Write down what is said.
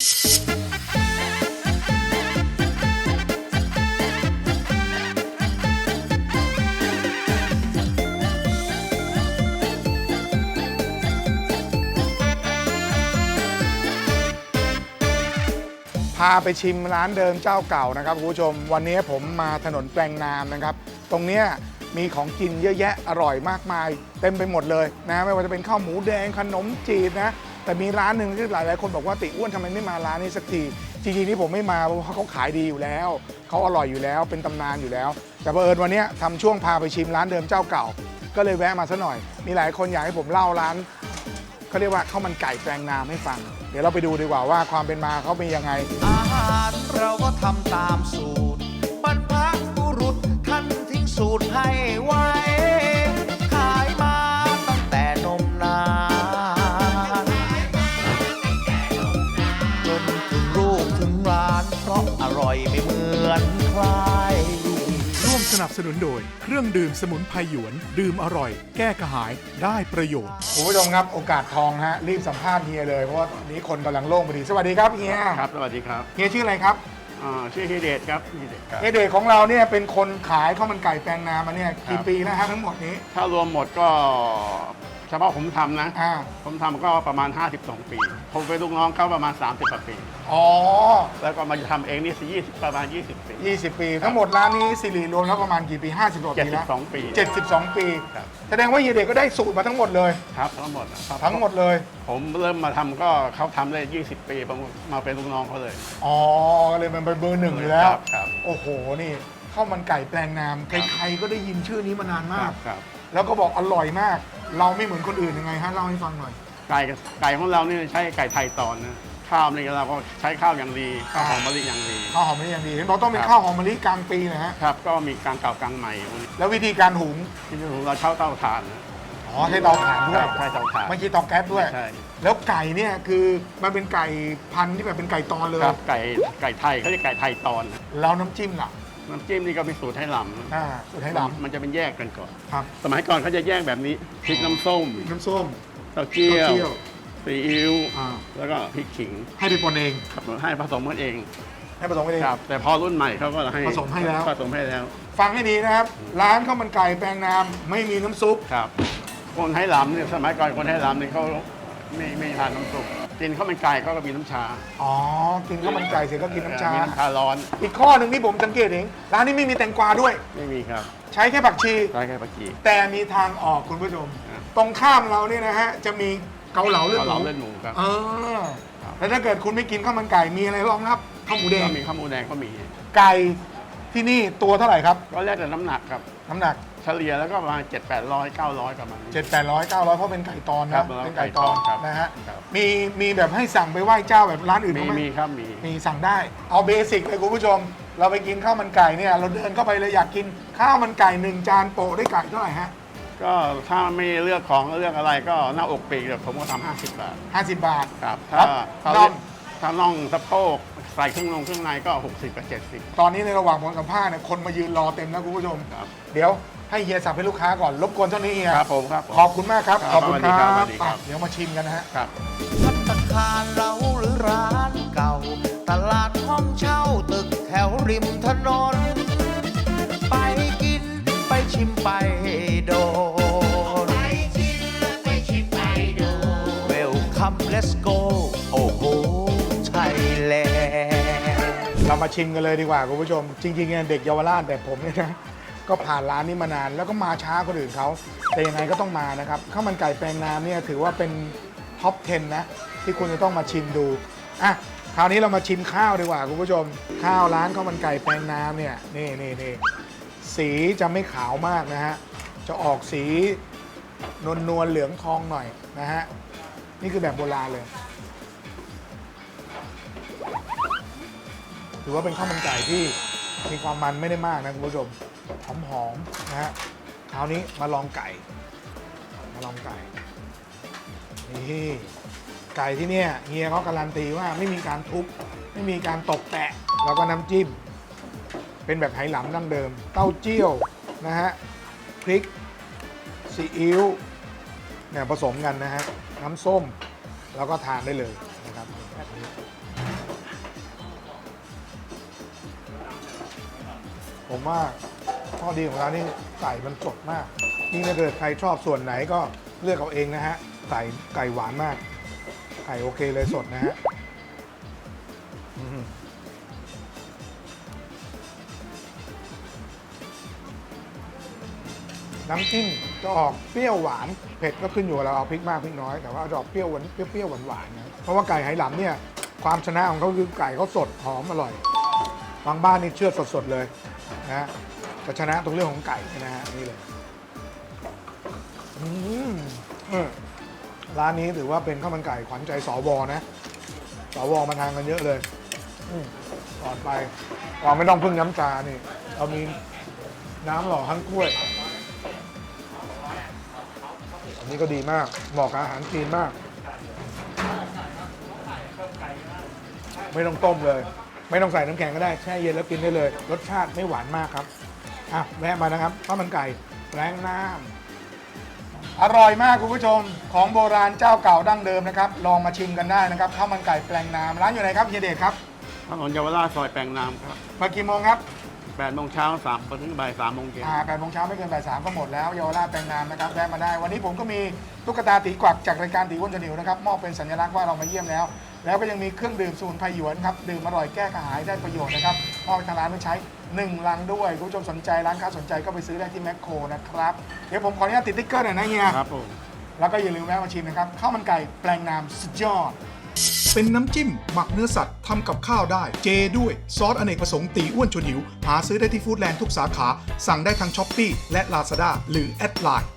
พาไปชิมร้านเดิมเจ้าเก่านะครับคุณผู้ชม วันนี้ผมมาถนนแปลงนามนะครับ ตรงเนี้ยมีของกินเยอะแยะอร่อยมากมาย เต็มไปหมดเลยนะ ไม่ว่าจะเป็นข้าวหมูแดงขนมจีบนะแต่มีร้านหนึ่งที่หลายๆคนบอกว่าติอ้วนทำไมไม่มาร้านนี้สักทีจริงๆนี่ผมไม่มาเพราะเขาขายดีอยู่แล้วเขาอร่อยอยู่แล้วเป็นตำนานอยู่แล้ว แต่บังเอิญวันนี้ทำช่วงพาไปชิมร้านเดิมเจ้าเก่า ก็เลยแวะมาซะหน่อย มีหลายคนอยากให้ผมเล่าร้านเขาเรียกว่าข้าวมันไก่แปลงนามให้ฟัง เดี๋ยวเราไปดูดีกว่าว่าความเป็นมาเขาเป็นยังไง อาหารเราก็ทำตามสูตรบรรพบุรุษท่านทิ้งสูตรให้ไว้ นับสนุนโดย เครื่องดื่มสมุนไพรหยวน ดื่มอร่อย แก้กระหายได้ประโยชน์ คุณผู้ชมครับโอกาสทองฮะรีบสัมภาษณ์เฮียเลยเพราะว่าตอนนี้คนกำลังโล่งพอดีสวัสดีครับเฮียครับ สวัสดีครับเฮียชื่ออะไรครับอ่าชื่อเฮยเดชครับเฮยเดชครับ เฮียเดชของเราเนี่ยเป็นคนขายข้าวมันไก่แปลงนามมาเนี่ยกี่ครับ ปีแล้วฮะทั้งหมดนี้ถ้ารวมหมดก็ เฉพาะผมทำนะ อ่า ผมทำก็ประมาณ 52 ปี ผมเป็นลูกน้องเขาประมาณ 30กว่าปี อ๋อ แล้วก็มาทำเองนี่สิ20ประมาณ 20 ปี 20 ปี ทั้งหมดร้านนี้สิริรวมแล้วประมาณกี่ปี 50กว่าปีแล้ว72ปี72 ปี ครับ แสดงว่าเฮียเดชก็ได้สูตรมาทั้งหมดเลย ครับทั้งหมดนะครับทั้งหมดเลย ผมเริ่มมาทำก็เขาทำได้ 20 ปีผมมาเป็นลูกน้องเขาเลย อ๋อก็เลยมันเป็นเบอร์หนึ่งอยู่แล้ว ครับครับ โอ้โห นี่ข้าวมันไก่แปลงนามใครๆก็ได้ยินชื่อนี้มานานคมารัก บครับ แล้วก็บอกอร่อยมาก เราไม่เหมือนคนอื่นยังไงฮะเล่าให้ฟังหน่อย ไก่ไก่ของเรานี่ใช้ไก่ไทยตอนนะข้าวนี่เราก็ใช้ข้าวอย่างดีข้าวหอมมะลิอย่างดี ข้าวหอมมะลิอย่างดีเห็นบอกต้องเป็นครับข้าวหอมมะลิกลางปีนะฮะครับ ก็มีกลางเก่ากลางใหม่แล้ววิธีการหุงที่เราเช่าเตาถ่านนะอ๋อใช้เตาถ่านด้ควรัยบใช้เตาถ่านไม่ใช่เตาแก๊สด้วยใช่แล้วไก่เนี่ยคือมันเป็นไก่พันธุ์ที่แบบเป็นไก่ตอนเลยครับไก่ไก่ไทยเขาเรียกไก่ไทยตอนนะแล้วน้ำจิ้มล่ะ น้ำจิ้มนี่ก็มีสูตรให้หลำอ่าสูตรให้ดมันจะเป็นแยกกันก่อนำครับ สมัยก่อนเขาจะแยกแบบนี้พริกน้ำส้มน้ำส้มเต้าเจี้ยเต้าเจี้ยววซีอิ๊ว อ่า แล้วก็พริกขิงให้ไปปนเอง ครับให้ผสมกันเอง ให้ผสมกันเอง ครับ แต่พอรุ่นใหม่เขาก็ให้ผสมให้แล้ว ผสมให้แล้ว ฟังให้ดีนะครับ ร้านข้าวมันไก่แปลงนามไม่มีน้ำซุป ครับ คนให้หลำเนี่ยสมัยก่อนคนให้หลำเนี่ยเขาไม่ไม่ทานน้ำซุป กินข้าวมันไก่เขาก็มีน้ำชาอ๋อ กินข้าวมันไก่เสร็จก็กินน้ำชา มีน้ำชาร้อนอีกข้อหนึ่งที่ผมสังเกตเองร้านนี้ไม่มีแตงกวาด้วย ไม่มีครับ ใช้แค่ผักชี ใช้แค่ปลากีแต่มีทางออกคุณผู้ชมครับตรงข้ามเราเนี่ยนะฮะจะมีเกาเหลาเลือดเราหมูเล่นหมูครับเออครับแล้วถ้าเกิดคุณไม่กินข้าวมันไก่มีอะไรรองครับข้าวหมูแดงก็มีข้าวหมูแดงก็มี ไก่ ที่นี่ตัวเท่าไหร่ครับ ก็แล้วแต่น้ำหนักครับ น้ำหนัก เฉลี่ยแล้วก็ประมาณ7 8 0 0 900ประมาณนี้ 7 8 0 0 900 เพราะเป็นไก่ตอนครันะบเป็นไก่ตอนครับนะฮะ ครับ มีมีแบบให้สั่งไปไหว้เจ้าแบบร้านอื่นมีเขาไหมมีครับมี มีสั่งได้ เอาเบสิกเลยคุณผู้ชม เราไปกินข้าวมันไก่เนี่ย เราเดินเข้าไปเลยอยากกินข้าวมันไก่หนึ่งจานโปะได้วยไก่เท่าไหร่ฮะ ก็ถ้าไม่เลือกของเลือกอะไรก็หน้าอกปีกเดี๋ยวผมก็ทำ50 บาท50 บาท ครับครัถ้าบถ้าน่อง ถ้าน่องสะโพก ใส่เครื่องนงเครื่องในก็ 60กับ 70 ตอนนี้ในระหว่างผมสัมภาษณ์เนี่ยคนมายืนรอเต็มแล้วคุณผู้ชม ครับ เดี๋ยวให้เฮียสับให้ลูกค้าก่อนรบกวนเท่านี้เฮียครับผมครับผม ขอบคุณมากครับครับขอบคุณคสวัสดีครัรับบสวัสดีครับไปเดี๋ยวมาชิมกันนะฮะ ครับ พัตตาคารเราหรือร้านเก่า ตลาดห้องเช่าตึกแถวริมถนน ไปกินไปชิมไปโดน ไปชิมไปชิมไปโดน Welcome let's go โอ้โหไท มาชิมกันเลยดีกว่าคุณผู้ชม จริงๆเนี่ยเด็กเยาวราชแบบผมเนี่ยนะก็ผ่านร้านนี้มานาน แล้วก็มาช้าคนอื่นเขาแต่ยังไงก็ต้องมานะครับข้าวมันไก่แปลงน้ำเนี่ยถือว่าเป็นท็อป 10 นะ ที่คุณจะต้องมาชิมดูอะคราวนี้เรามาชิมข้าวดีกว่าคุณผู้ชม ข้าวร้านข้าวมันไก่แปลงน้ำเนี่ยนี่นี่นี่สีจะไม่ขาวมากนะฮะจะออกสีนวลนวลเหลืองทองหน่อยนะฮะนี่คือแบบโบราณเลย ถือว่าเป็นข้าวมันไก่ที่มีความมันไม่ได้มากนะคุณผู้ชมหอมหอมๆนะฮะคราวนี้มาลองไก่ มาลองไก่นี่ไก่ที่เนี่ยเฮียเขาการันตีว่าไม่มีการทุบไม่มีการตกแตะแล้วก็น้ำจิ้ม เป็นแบบไหหลำดั้งเดิม เต้าเจี้ยวนะฮะพริกซีอิ๊วเนี่ยผสมกันนะฮะน้ำส้ม แล้วก็ทานได้เลย ผมว่าข้อดีของร้านนี้ไก่มันสดมากยิ่งถ้าเกิดใครชอบส่วนไหนก็เลือกเอาเองนะฮะไก่ไก่หวานมาก ไก่โอเคเลยสดนะฮะน้ำจิ้มจะออกเปรี้ยวหวาน เผ็ดก็ขึ้นอยู่กับเราเอาพริกมากพริกน้อย แต่ว่าจะออกเปรี้ยวหวานเปรี้ยวหวานๆนะเพราะว่าไก่ไหหลำเนี่ย ความชนะของเขาคือไก่เขาสดหอมอร่อย บางบ้านนี่เชื่อดสดๆเลย นะฮะจะชนะตรงเรื่องของไก่นะฮะนี่เลยร้านนี้ถือว่าเป็นข้าวมันไก่ขวัญใจสวนะสวมาทานกันเยอะเลยอ่อนไปเราไม่ต้องพึ่งน้ำจานี่ เรามีน้ำหล่อทั้งกล้วย อันนี้ก็ดีมาก เหมาะกับอาหารจีนมาก ไม่ต้องต้มเลย ไม่ต้องใส่น้ำแข็งก็ได้แช่เย็นแล้วกินได้เลย รสชาติไม่หวานมากครับอะแวะมานะครับข้าวมันไก่แรงน้ำอร่อยมากคุณผู้ชม ของโบราณเจ้าเก่าดั้งเดิมนะครับ ลองมาชิมกันได้นะครับข้าวมันไก่แปลงน้ำร้านอยู่ไหนครับเฮียเดชครับถนนเยาวราชซอยแปลงนามครับเปิดกี่โมงครับ8โมงเช้า3ถึงบ่าย3โมงเย็นอ่าแปดโมงเช้าไม่เกินบ่ายสามก็หมดแล้วเยาวราชแปลงนามนะครับแวะมาได้ วันนี้ผมก็มีตุ๊กตาตีกวักจากรายการตีอ้วนจะหนิวนะครับมอบเป็นสัญลักษณ์ว่าเรามาเยี่ยมแล้ว แล้วก็ยังมีเครื่องดื่มสมุนไพรหยวนครับดื่มอร่อยแก้กระหายได้ประโยชน์นะครับมอบให้ทางร้านไปใช้1ลังด้วยคุณผู้ชมสนใจร้านค้าสนใจก็ไปซื้อได้ที่แมคโครนะครับเดี๋ยวผมขออนุญาตติดติ๊กเกอร์หน่อยนะเฮียครับผมแล้วก็อย่าลืมแวะมาชิมนะครับข้าวมันไก่แปลงนามสุดยอด เป็นน้ำจิ้ม หมักเนื้อสัตว์ทำกับข้าวได้ เจด้วย ซอสอเนกประสงค์ตีอ้วนชวนหิว หาซื้อได้ที่ฟู้ดแลนด์ทุกสาขา สั่งได้ทางช้อปปีและ Lazada หรือแอดไลน์